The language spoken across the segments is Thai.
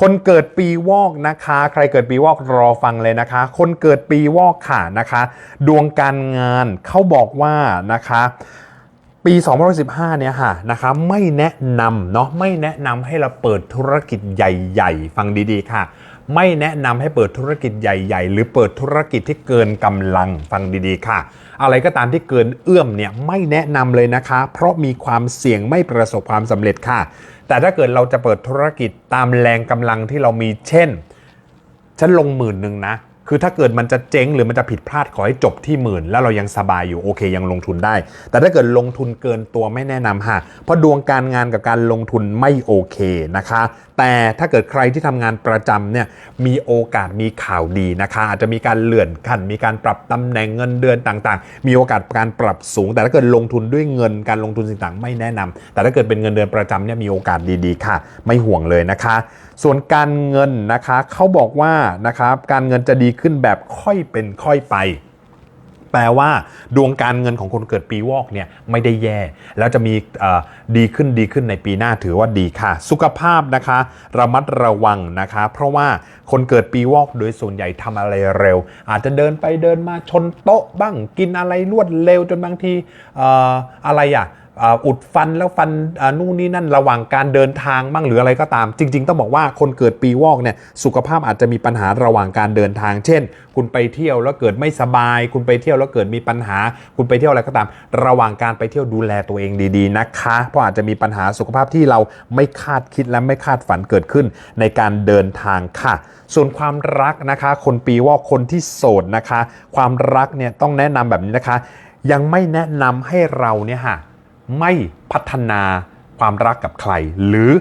คนเกิดปีวอกนะคะ ใครเกิดปีวอกรอฟังเลยนะคะ คนเกิดปีวอกค่ะนะคะ ดวงการงานเขาบอกว่านะคะปี2015เนี่ยค่ะนะคะไม่แนะนำเนาะไม่แนะนำให้เราเปิดธุรกิจใหญ่ ๆ ฟังดีๆค่ะ ไม่แนะนำให้เปิดธุรกิจใหญ่ ๆ หรือเปิดธุรกิจที่เกินกำลังฟังดีๆ ค่ะ อะไรก็ตามที่เกินเอื้อมเนี่ยไม่แนะนำเลยนะคะ เพราะมีความเสี่ยงไม่ประสบความสำเร็จค่ะ แต่ถ้าเกิดเราจะเปิดธุรกิจตามแรงกำลังที่เรามีเช่นฉันลงหมื่นหนึ่งนะ คือถ้าเกิดมันจะเจ๊งหรือมันจะผิดพลาดขอให้จบที่หมื่น แล้วเรายังสบายอยู่โอเคยังลงทุนได้ แต่ถ้าเกิดลงทุนเกินตัวไม่แนะนำฮะเพราะดวงการงานกับการลงทุนไม่โอเคนะคะ แต่ถ้าเกิดใครที่ทำงานประจำเนี่ยมีโอกาสมีข่าวดีนะคะ อาจจะมีการเลื่อนขั้นมีการปรับตำแหน่งเงินเดือนต่างๆ มีโอกาสการปรับสูง แต่ถ้าเกิดลงทุนด้วยเงินการลงทุนสิ่งต่างๆไม่แนะนำแต่ถ้าเกิดเป็นเงินเดือนประจำเนี่ยมีโอกาสดีๆค่ะ ไม่ห่วงเลยนะคะ ส่วนการเงินนะคะเขาบอกว่านะครับการเงินจะดีขึ้นแบบค่อยเป็นค่อยไป แปลว่าดวงการเงินของคนเกิดปีวอกเนี่ยไม่ได้แย่ แล้วจะมีดีขึ้นดีขึ้นในปีหน้าถือว่าดีค่ะ สุขภาพนะคะ ระมัดระวังนะคะ เพราะว่าคนเกิดปีวอกโดยส่วนใหญ่ทำอะไรเร็ว อาจจะเดินไปเดินมาชนโต๊ะบ้างกินอะไรรวดเร็วจนบางทีอออะไรอะ อุดฟันแล้วฟันนู่นนี่นั่นระหว่างการเดินทางบ้างหรืออะไรก็ตาม จริง ๆ ต้องบอกว่าคนเกิดปีวอกเนี่ยสุขภาพอาจจะมีปัญหาระหว่างการเดินทาง เช่น คุณไปเที่ยวแล้วเกิดไม่สบาย คุณไปเที่ยวแล้วเกิดมีปัญหา คุณไปเที่ยวอะไรก็ตาม ระหว่างการไปเที่ยวดูแลตัวเองดีๆนะคะ เพราะอาจจะมีปัญหาสุขภาพที่เราไม่คาดคิดและไม่คาดฝันเกิดขึ้นในการเดินทางค่ะ ส่วนความรักนะคะ คนปีวอกคนที่โสดนะคะ ความรักเนี่ยต้องแนะนำแบบนี้นะคะ ยังไม่แนะนำให้เราเนี่ยค่ะ ไม่พัฒนาความรักกับใคร หรือ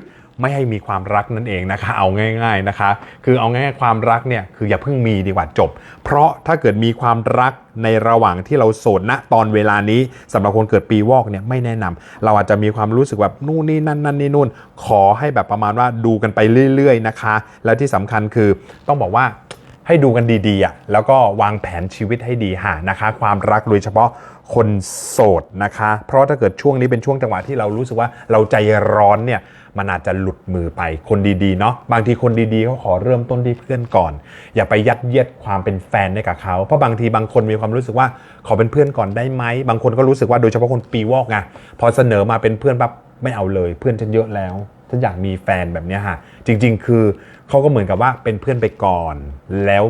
ไม่ให้มีความรักนั่นเองนะคะ เอาง่าย ๆนะคะ คือเอาง่ายๆความรักเนี่ยคืออย่าเพิ่งมีดีกว่าจบ เพราะถ้าเกิดมีความรักในระหว่างที่เราโสดณตอนเวลานี้สำหรับคนเกิดปีวอกเนี่ยไม่แนะนำเราอาจจะมีความรู้สึกแบบนู่นนี่นั่นนั่นนี่นู่น ขอให้แบบประมาณว่าดูกันไปเรื่อย ๆ นะคะ แล้วที่สำคัญคือต้องบอกว่า ให้ดูกันดีๆอะแล้วก็วางแผนชีวิตให้ดีหานะคะ ความรักโดยเฉพาะคนโสดนะคะ เพราะถ้าเกิดช่วงนี้เป็นช่วงจังหวะที่เรารู้สึกว่าเราใจร้อนเนี่ยมันอาจจะหลุดมือไปคนดีๆเนาะบางทีคนดีๆเขาขอเริ่มต้นที่เพื่อนก่อน อย่าไปยัดเยียดความเป็นแฟนให้กับเขาเพราะบางทีบางคนมีความรู้สึกว่าขอเป็นเพื่อนก่อนได้ไหมบางคนก็รู้สึกว่าโดยเฉพาะคนปีวอกไงพอเสนอมาเป็นเพื่อนปั๊บไม่เอาเลย เพื่อนฉันเยอะแล้ว ฉันอยากมีแฟนแบบนี้ยฮะจริง ๆ คือเขาก็เหมือนกับว่าเป็นเพื่อนไปก่อน แล้ว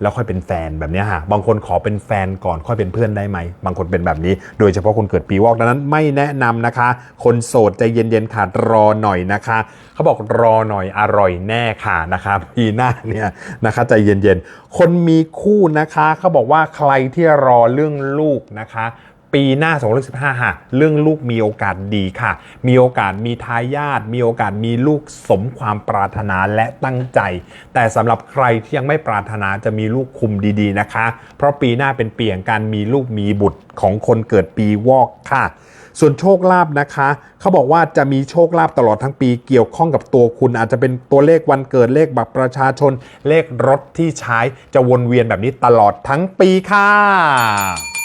แล้วค่อยเป็นแฟนแบบนี้ยฮะบางคนขอเป็นแฟนก่อนค่อยเป็นเพื่อนได้ไหม บางคนเป็นแบบนี้ โดยเฉพาะคนเกิดปีวอกดังนั้นไม่แนะนำนะคะ คนโสดใจเย็นๆค่ะรอหน่อยนะคะ เขาบอกรอหน่อยอร่อยแน่ค่ะนะคะปีหน้าเนี่ยนะคะใจเย็นๆ คนมีคู่นะคะเขาบอกว่าใครที่รอเรื่องลูกนะคะ ปีหน้า 2015 ค่ะ เรื่องลูกมีโอกาสดีค่ะ มีโอกาสมีทายาท มีโอกาสมีลูกสมความปรารถนาและตั้งใจ แต่สำหรับใครที่ยังไม่ปรารถนาจะมีลูกคุมดีๆนะคะ เพราะปีหน้าเป็นปีแห่งการมีลูกมีบุตรของคนเกิดปีวอกค่ะส่วนโชคลาภนะคะ เขาบอกว่าจะมีโชคลาภตลอดทั้งปีเกี่ยวข้องกับตัวคุณ อาจจะเป็นตัวเลขวันเกิดเลขบัตรประชาชน เลขรถที่ใช้จะวนเวียนแบบนี้ตลอดทั้งปีค่ะ